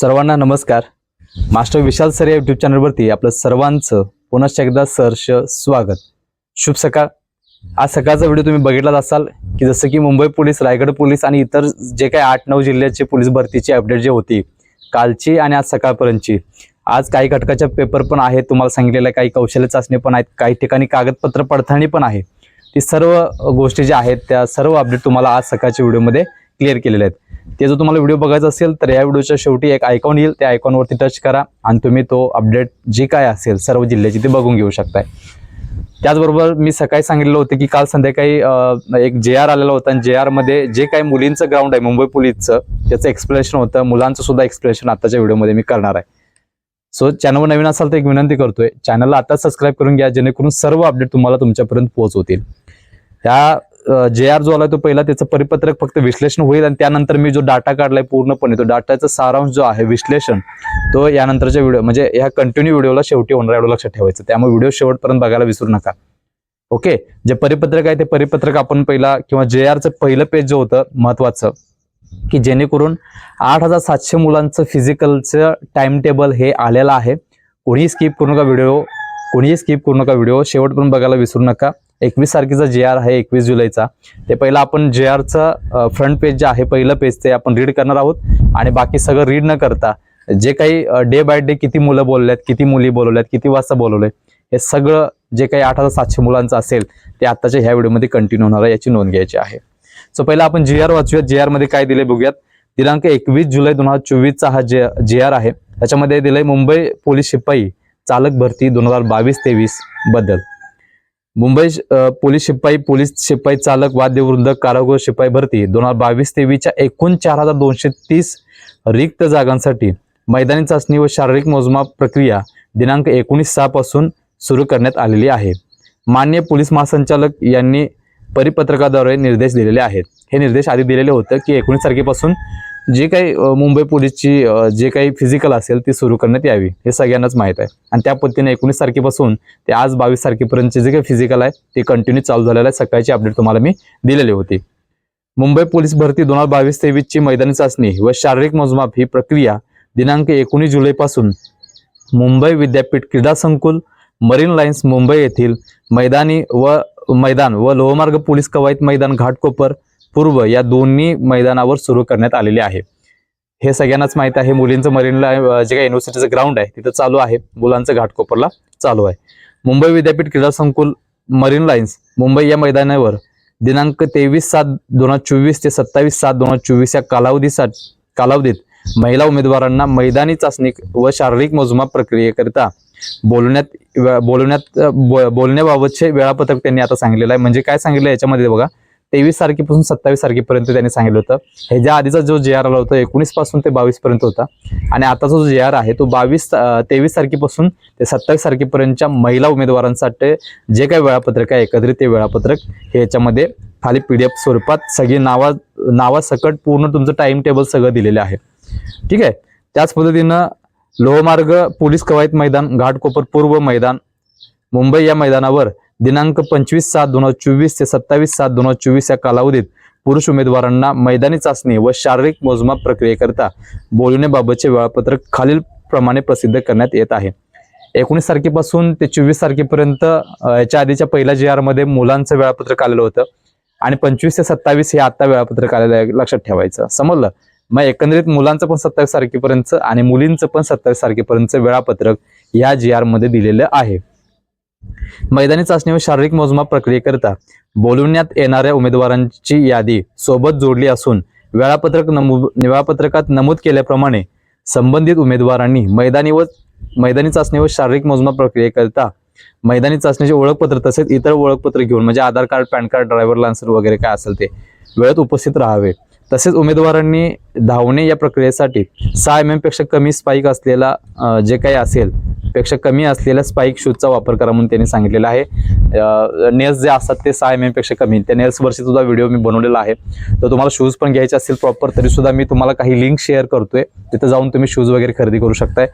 सर्वांना नमस्कार. Master Vishal sir या युट्यूब चॅनलवरती आपलं सर्वांचं पुनश्च एकदा सहर्ष स्वागत. शुभ सकाळ. आज सकाळचा व्हिडिओ तुम्ही बघितलाच असाल की जसं की मुंबई पोलीस रायगड पोलीस आणि इतर जे काही आठ नऊ जिल्ह्याचे पोलीस भरतीची अपडेट जे होती कालची आणि आज सकाळपर्यंतची. आज काही घटकाच्या पेपर पण आहेत तुम्हाला सांगितलेलं आहे, काही कौशल्य चाचणी पण आहेत काही ठिकाणी कागदपत्र पडताळणी पण आहे. ती सर्व गोष्टी ज्या आहेत त्या सर्व अपडेट तुम्हाला आज सकाळच्या व्हिडिओमध्ये क्लिअर केलेल्या आहेत. ते जर तुम्हाला व्हिडिओ बघायचा असेल तर या व्हिडिओच्या शेवटी एक आयकॉन येईल. त्या आयकॉनवरती टच करा आणि तुम्ही तो अपडेट जी काय असेल सर्व जिल्ह्याची ते बघून घेऊ शकताय. त्याचबरोबर मी सकाळी सांगितलं होतं की काल संध्याकाळी एक जे आर आलेला होता. आणि जे आरमध्ये जे काही मुलींचं ग्राउंड आहे मुंबई पोलीसचं त्याचं एक्सप्लेनेशन होतं. मुलांचं सुद्धा एक्सप्लेनेशन आताच्या व्हिडिओमध्ये मी करणार आहे. सो चॅनलवर नवीन असाल तर एक विनंती करतोय. चॅनलला आता सबस्क्राईब करून घ्या जेणेकरून सर्व अपडेट तुम्हाला तुमच्यापर्यंत पोहोचवतील. त्या जे आर जो आला तो पहिला त्याचं परिपत्रक फक्त विश्लेषण होईल आणि त्यानंतर मी जो डाटा काढलाय पूर्णपणे तो डाटाचा सारांश जो आहे विश्लेषण तो यानंतरच्या व्हिडिओ म्हणजे ह्या कंटिन्यू व्हिडिओला शेवटी होणार एवढं लक्षात ठेवायचं. त्यामुळे व्हिडिओ शेवटपर्यंत बघायला विसरू नका. ओके जे परिपत्रक आहे ते परिपत्रक आपण पहिला किंवा जे आरचं पहिलं पेज जो होतं महत्वाचं की जेणेकरून आठ हजार सातशे मुलांचं फिजिकलचं टाइम टेबल हे आलेलं आहे. कोणीही स्किप करू नका व्हिडिओ कोणीही स्किप करू नका व्हिडिओ शेवटपर्यंत बघायला विसरू नका. एकवीस तारखेचा जे आर आहे एकवीस जुलैचा. ते पहिलं आपण जे आरचं फ्रंट पेज जे आहे पहिलं पेज ते आपण रीड करणार आहोत. आणि बाकी सगळं रीड न करता जे काही डे बाय डे किती मुलं बोलल्यात किती मुली बोलवल्यात किती वाजता बोलवले हे सगळं जे काही आठ हजार सातशे मुलांचं असेल ते आत्ताच्या ह्या व्हिडिओमध्ये कंटिन्यू होणार आहे याची नोंद घ्यायची आहे. सो पहिला आपण जी आर वाचूयात. जी आरमध्ये काय दिले बघूयात. दिनांक एकवीस जुलै दोन हजार चोवीसचा हा जे जी आर आहे. त्याच्यामध्ये दिलंय मुंबई पोलीस शिपाई चालक भरती दोन हजार बावीस तेवीसबद्दल. मुंबई पोलीस शिपाई पोलीस शिपाई चालक वाद्यवृंद कारागृह शिपाई भरती दोन हजार बावीस तेवीसच्या एकूण चार हजार दोनशे तीस रिक्त जागांसाठी मैदानी चाचणी व शारीरिक मोजमाप प्रक्रिया दिनांक एकोणीस सहा पासून सुरू करण्यात आलेली आहे. मान्य पोलीस महासंचालक यांनी परिपत्रकाद्वारे निर्देश दिलेले आहेत. हे निर्देश आधी दिलेले होतं की एकोणीस तारखेपासून जे काही मुंबई पोलीसची जे काही फिजिकल असेल ती सुरू करण्यात यावी हे सगळ्यांनाच माहीत आहे. आणि त्या पद्धतीने एकोणीस तारखेपासून ते आज बावीस तारखेपर्यंतचे जे काही फिजिकल आहे ते कंटिन्यू चालू झालेलं आहे. सकाळची अपडेट तुम्हाला मी दिलेली होती. मुंबई पोलीस भरती दोन हजार बावीस तेवीसची मैदानी चाचणी व शारीरिक मोजमाप ही प्रक्रिया दिनांक एकोणीस जुलैपासून मुंबई विद्यापीठ क्रीडा संकुल मरीन लाईन्स मुंबई येथील मैदानी व मैदान व लोहमार्ग पोलीस कवायत मैदान घाटकोपर पूर्व या दोन्ही मैदानावर सुरू करण्यात आलेले आहे. हे सगळ्यांनाच माहीत आहे मुलींचं मरीनला जे काही युनिव्हर्सिटीचं ग्राउंड आहे तिथं चालू आहे. मुलांचं घाटकोपरला चालू आहे. मुंबई विद्यापीठ क्रीडा संकुल मरीन लाईन्स मुंबई या मैदानावर दिनांक तेवीस सात दोन हजार चोवीस ते सत्तावीस सात दोन हजार चोवीस या कालावधीसाठी कालावधीत महिला उमेदवारांना मैदानी चाचणी व शारीरिक मोजमाप प्रक्रियेकरिता बोलण्यात बोलण्यात बोलण्याबाबतचे वेळापत्रक त्यांनी आता सांगितलेलं आहे. म्हणजे काय सांगितलं याच्यामध्ये बघा तेवीस तारखेपासून सत्तावीस तारखेपर्यंत त्यांनी सांगितलं होतं. ह्याच्या आधीचा जो जे आर आला होता एकोणीसपासून ते बावीस पर्यंत होता. आणि आताचा जो जे आर आहे तो बावीस तेवीस तारखेपासून ते सत्तावीस तारखेपर्यंतच्या महिला उमेदवारांसाठी जे काही वेळापत्रक आहे एकत्रित ते वेळापत्रक हे याच्यामध्ये खाली पी डी एफ स्वरूपात सगळी नावा नावासकट पूर्ण तुमचं टाइम टेबल सगळं दिलेलं आहे. ठीक आहे? त्याच पद्धतीनं लोहमार्ग पोलीस कवायत मैदान घाटकोपर पूर्व मैदान मुंबई या मैदानावर दिनांक पंचवीस सात दोन हजार चोवीस ते सत्तावीस सात दोन हजार चोवीस या कालावधीत पुरुष उमेदवारांना मैदानी चाचणी व शारीरिक मोजमाप प्रक्रियेकरता बोलवण्याबाबतचे वेळापत्रक खालील प्रमाणे प्रसिद्ध करण्यात येत आहे. एकोणीस तारखेपासून ते चोवीस तारखेपर्यंत याच्या आधीच्या पहिल्या जी आरमध्ये मुलांचं वेळापत्रक आलेलं होतं आणि पंचवीस ते सत्तावीस हे आता वेळापत्रक आलेलं आहे लक्षात ठेवायचं. समजलं? मग एकंदरीत मुलांचं पण सत्तावीस तारखेपर्यंत आणि मुलींचं पण सत्तावीस तारखेपर्यंतचं वेळापत्रक या जी आरमध्ये दिलेलं आहे. मैदानी चाचणी व शारीरिक मोजमाप प्रक्रियेकरिता बोलवण्यात येणाऱ्या उमेदवारांची यादी सोबत जोडली असून वेळापत्रक नमू वेळापत्रकात नमूद केल्याप्रमाणे संबंधित उमेदवारांनी मैदानी व मैदानी चाचणी व शारीरिक मोजमाप प्रक्रियेकरिता मैदानी चाचणीचे ओळखपत्र तसेच इतर ओळखपत्र घेऊन म्हणजे Aadhaar card PAN card driver licence वगैरे काय असेल ते वेळेत उपस्थित राहावे. तसेच उमेदवारांनी धावणे या प्रक्रियेसाठी सहा एम एमपेक्षा कमी स्पाईक असलेला जे काही असेल पेक्षा कमी असलेल्या स्पाईक शूजचा वापर करा म्हणून त्यांनी सांगितलेलं आहे. नेल्स जे असतात ते सहा एम एमपेक्षा कमी. त्या नेल्स सुद्धा व्हिडिओ मी बनवलेला आहे. तर तुम्हाला शूज पण घ्यायचे असतील प्रॉपर तरी सुद्धा मी तुम्हाला काही लिंक शेअर करतोय. तिथं जाऊन तुम्ही शूज वगैरे खरेदी करू शकताय.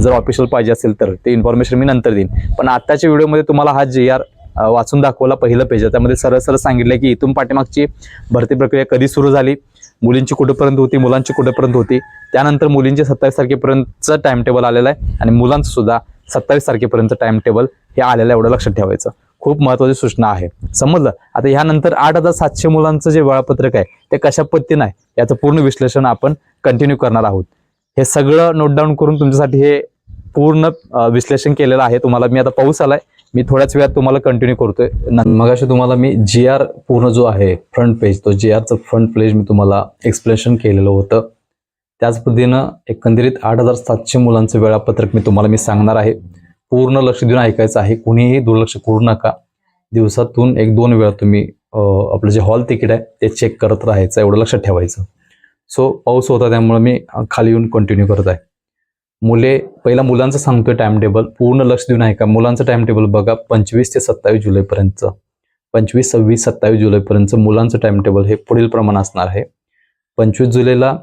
जर ऑफिशियल पाहिजे असेल तर. ते इन्फॉर्मेशन मी नंतर देईन. पण आत्ताच्या व्हिडिओमध्ये तुम्हाला हा जे आर वाचून दाखवला पहिलं पेज त्यामध्ये सरळ सरळ सांगितलं की इथून पाठीमागची भरती प्रक्रिया कधी सुरू झाली? मुलींची कुठेपर्यंत होती मुलांची कुठेपर्यंत होती त्यानंतर मुलींची सत्तावीस तारखेपर्यंतचं टाइम टेबल आलेलं आहे आणि मुलांचं सुद्धा सत्तावीस तारखेपर्यंत टाइम टेबल हे आलेलं आहे एवढं लक्षात ठेवायचं. खूप महत्वाची सूचना आहे. समजलं? आता ह्यानंतर आठ हजार सातशे मुलांचं जे वेळापत्रक आहे ते कशा पद्धतीनं आहे? याचं पूर्ण विश्लेषण आपण कंटिन्यू करणार आहोत. हे सगळं नोट डाऊन करून तुमच्यासाठी हे पूर्ण विश्लेषण केलेलं आहे. तुम्हाला मी आता पाऊस आलाय. मी थोड्याच वेळात तुम्हाला कंटिन्यू करतोय. मग अशी तुम्हाला मी जी आर पूर्ण जो आहे फ्रंट पेज तो जी आरचं फ्रंट पेज मी तुम्हाला एक्सप्लेनेशन केलेलं होतं. त्याच पद्धतीनं एकंदरीत आठ हजार सातशे मुलांचं वेळापत्रक मी तुम्हाला मी सांगणार आहे. पूर्ण लक्ष देऊन ऐकायचं आहे. कुणीही दुर्लक्ष करू नका. दिवसातून एक दोन वेळा तुम्ही आपलं जे हॉल तिकीट आहे ते चेक करत राहायचं एवढं लक्षात ठेवायचं. सो पाऊस होता त्यामुळे मी खाली येऊन कंटिन्यू करत आहे. मुले पहिला मुलांचं सांगतोय टाइम टेबल पूर्ण लक्ष देऊन ऐका. मुलांचं टाइम टेबल बघा पंचवीस ते सत्तावीस जुलैपर्यंत पंचवीस सव्वीस सत्तावीस जुलैपर्यंत मुलांचं टाइम टेबल हे पुढील प्रमाण असणार आहे. पंचवीस जुलैला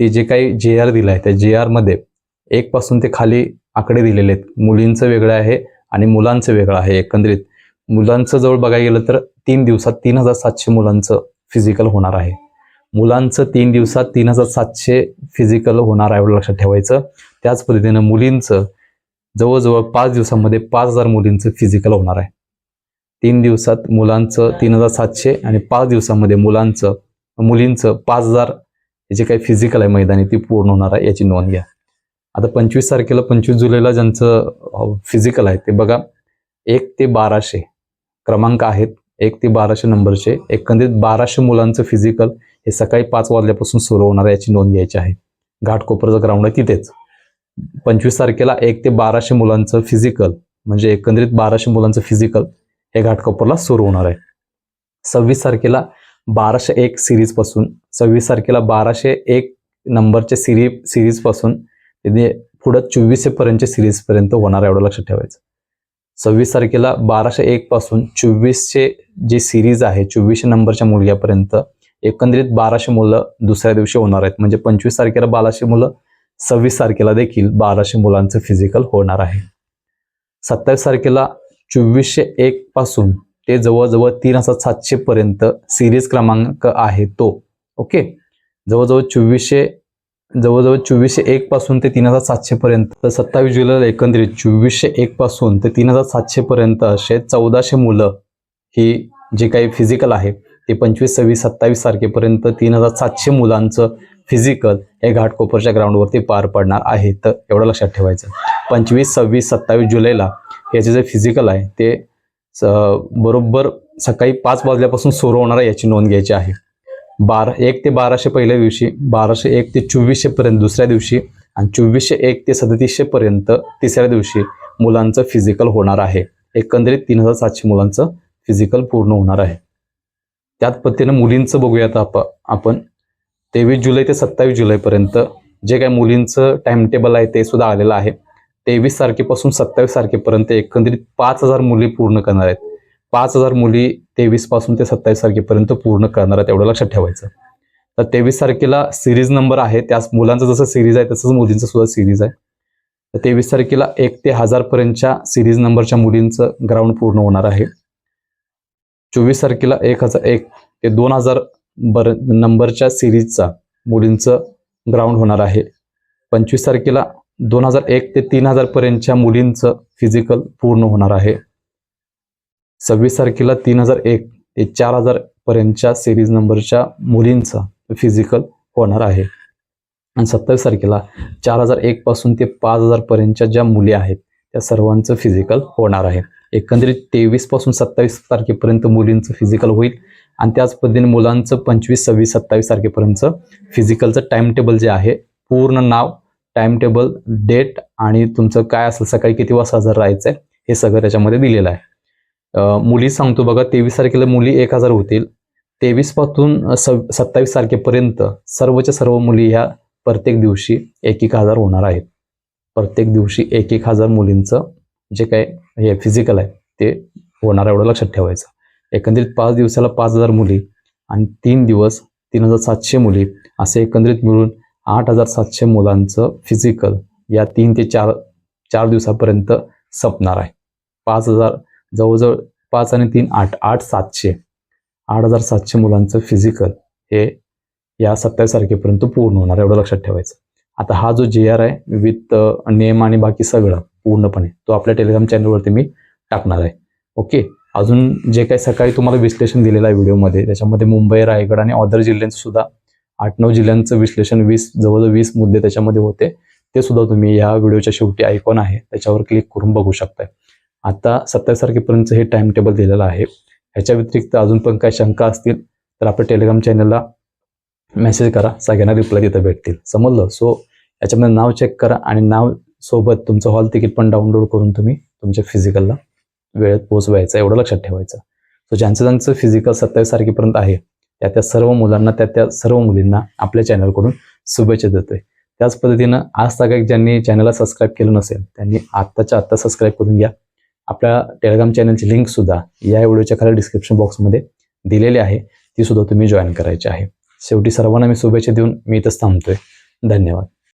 ते जे काही जे आर दिलं आहे त्या जे आरमध्ये एक पासून ते खाली आकडे दिलेले आहेत. मुलींचं वेगळं आहे आणि मुलांचं वेगळं आहे एकंदरीत. मुलांचं जवळ बघायला गेलं तर तीन दिवसात तीन हजार सातशे मुलांचं फिजिकल होणार आहे. मुलांचं तीन दिवसात तीन हजार सातशे फिजिकल होणार आहे एवढं लक्षात ठेवायचं. त्याच पद्धतीनं मुलींचं जवळजवळ पाच दिवसामध्ये पाच हजार मुलींचं फिजिकल होणार आहे. तीन दिवसात मुलांचं तीन हजार सातशे आणि पाच दिवसामध्ये मुलांचं मुलींचं पाच हजार हे जे काही फिजिकल आहे मैदानी ती पूर्ण होणार आहे याची नोंद घ्या. आता पंचवीस तारखेला पंचवीस जुलैला ज्यांचं फिजिकल आहे ते बघा एक ते बाराशे क्रमांक आहेत. एक ते बाराशे नंबरचे एकंदरीत बाराशे मुलांचं फिजिकल हे सकाळी पाच वाजल्यापासून सुरू होणार आहे याची नोंद घ्यायची आहे. घाटकोपरचं ग्राउंड आहे तिथेच. पंचवीस तारखेला एक ते बाराशे मुलांचं फिजिकल म्हणजे एकंदरीत बाराशे मुलांचं फिजिकल हे घाटकोपरला सुरू होणार आहे. सव्वीस तारखेला बाराशे एक सिरीजपासून सव्वीस तारखेला बाराशे एक नंबरच्या सिरी सिरीजपासून ते पुढं चोवीसशे पर्यंतच्या सिरीज पर्यंत होणार एवढं लक्षात ठेवायचं. सव्वीस तारखेला बाराशे एक पासून चोवीसशे जे सिरीज आहे चोवीसशे नंबरच्या मुलग्यापर्यंत एकंदरीत बाराशे मुलं दुसऱ्या दिवशी होणार आहेत. म्हणजे पंचवीस तारखेला बाराशे मुलं सव्वीस तारखेला देखील बाराशे मुलांचं फिजिकल होणार आहे. सत्तावीस तारखेला चोवीसशे एक पासून ते जवळजवळ तीन हजार सातशे पर्यंत सिरीज क्रमांक आहे तो. ओके? जवळजवळ चोवीसशे जवळजवळ चोवीसशे एक पासून ते तीन हजार सातशे पर्यंत तर सत्तावीस जुलैला एकंदरीत चोवीसशे एक पासून ते तीन हजार सातशे पर्यंत असे चौदाशे मुलं ही जे काही फिजिकल आहे ते पंचवीस सव्वीस सत्तावीस तारखेपर्यंत तीन हजार सातशे मुलांचं फिजिकल हे घाटकोपरच्या ग्राउंडवरती पार पडणार आहे. तर एवढं लक्षात ठेवायचं. पंचवीस सव्वीस सत्तावीस जुलैला याचे जे फिजिकल आहे ते बरोबर सकाळी पाच वाजल्यापासून सुरू होणार आहे याची नोंद घ्यायची आहे. बारा एक ते बाराशे पहिल्या दिवशी बाराशे एक ते चोवीसशे पर्यंत दुसऱ्या दिवशी आणि चोवीसशे एक ते सदतीसशे पर्यंत तिसऱ्या दिवशी मुलांचं फिजिकल होणार आहे. एकंदरीत तीन हजार सातशे मुलांचं फिजिकल पूर्ण होणार आहे. त्याच पद्धतीनं मुलींचं बघूयात आप आपण. तेवीस जुलै ते सत्तावीस जुलैपर्यंत जे काही मुलींचं टाइम टेबल आहे ते सुद्धा आलेलं आहे. तेवीस तारखेपासून सत्तावीस तारखेपर्यंत एकंदरीत पाच हजार मुली पूर्ण करणार आहेत. पाच हजार मुली तेवीसपासून ते सत्तावीस तारखेपर्यंत पूर्ण करणार आहेत एवढं लक्षात ठेवायचं. तर तेवीस तारखेला सिरीज नंबर आहे. त्याच मुलांचं जसं सिरीज आहे तसंच मुलींचं सुद्धा सिरीज आहे. तर तेवीस तारखेला एक ते हजारपर्यंतच्या सिरीज नंबरच्या मुलींचं ग्राउंड पूर्ण होणार आहे. चोवीस तारखेला एक हजार एक ते दोन हजार बर नंबरच्या सिरीजचा मुलींचं ग्राउंड होणार आहे. पंचवीस तारखेला दोन हजार एक ते तीन हजारपर्यंतच्या मुलींचं फिजिकल पूर्ण होणार आहे. सव्वीस तारखेला तीन हजार एक ते चार हजारपर्यंतच्या सिरीज नंबरच्या मुलींचं फिजिकल होणार आहे. आणि सत्तावीस तारखेला चार हजार एक पासून ते पाच हजारपर्यंतच्या ज्या मुली आहेत त्या सर्वांचं फिजिकल होणार आहे. एकंदरीत तेवीसपासून सत्तावीस तारखेपर्यंत मुलींचं फिजिकल होईल. आणि त्याच पद्धतीने मुलांचं पंचवीस सव्वीस सत्तावीस तारखेपर्यंतचं फिजिकलचं टाइम टेबल जे आहे पूर्ण नाव टाइम टेबल डेट आणि तुमचं काय असेल सकाळी किती वाजता हजर राहायचं आहे हे सगळं त्याच्यामध्ये दिलेलं आहे. मुली सांगतो बघा तेवीस तारखेला मुली एक हजार होतील. तेवीसपासून सव सत्तावीस तारखेपर्यंत सर्वच्या सर्व मुली ह्या प्रत्येक दिवशी एक एक हजार होणार आहेत. प्रत्येक दिवशी एक एक हजार मुलींचं जे काय हे फिजिकल आहे ते होणार एवढं लक्षात ठेवायचं. एकंदरीत पाच दिवसाला पाच हजार मुली आणि तीन दिवस तीन हजार सातशे मुली असे एकंदरीत मिळून आठ हजार सातशे मुलांचं फिजिकल या तीन ते चार चार दिवसापर्यंत संपणार आहे. पाच हजार जवळजवळ पाच आणि तीन आठ आठ सातशे आठ हजार सातशे मुलांचं फिजिकल हे या सत्तावीस तारखेपर्यंत पूर्ण होणार एवढं लक्षात ठेवायचं. आता हा जो जे आर आहे विथ नेम आणि बाकी सगळं पूर्णपणे तो आपल्या टेलिग्राम चॅनलवरती मी टाकणार आहे. ओके? अजून जे काही सकाळी तुम्हाला विश्लेषण दिलेलं आहे व्हिडिओमध्ये त्याच्यामध्ये मुंबई रायगड आणि अदर जिल्ह्यांचं सुद्धा आठ नऊ जिल्ह्यांचं विश्लेषण वीस जवळजवळ वीस मुद्दे त्याच्यामध्ये होते. ते सुद्धा तुम्ही या व्हिडिओच्या शेवटी आयकॉन आहे त्याच्यावर क्लिक करून बघू शकताय. आता सत्तावीस तारखेपर्यंत हे टाइम टेबल दिलेलं आहे. ह्याच्या व्यतिरिक्त अजून पण काही शंका असतील तर आपल्या टेलिग्राम चॅनलला मेसेज करा सगळ्यांना रिप्लाय तिथं भेटतील. समजलं? सो याच्यामध्ये नाव चेक करा आणि नाव सोबत तुमचं हॉल तिकीट पण डाउनलोड करून तुम्ही तुमच्या फिजिकलला वेळेत पोहोचवायचं एवढं लक्षात ठेवायचं. सो ज्यांचं ज्यांचं फिजिकल सत्तावीस तारखेपर्यंत आहे त्या त्या सर्व मुलांना त्या त्या सर्व मुलींना आपल्या चॅनलकडून शुभेच्छा देतोय. त्याच पद्धतीनं आज तक ज्यांनी चॅनलला सबस्क्राईब केलं नसेल त्यांनी आत्ताच्या आत्ता सबस्क्राईब करून घ्या. आपल्या टेलिग्राम चॅनलची लिंक सुद्धा या व्हिडिओच्या खाली डिस्क्रिप्शन बॉक्समध्ये दिलेली आहे. ती सुद्धा तुम्ही जॉईन करायची आहे. शेवटी सर्वांना मी शुभेच्छा देऊन मी इथंच थांबतोय. धन्यवाद.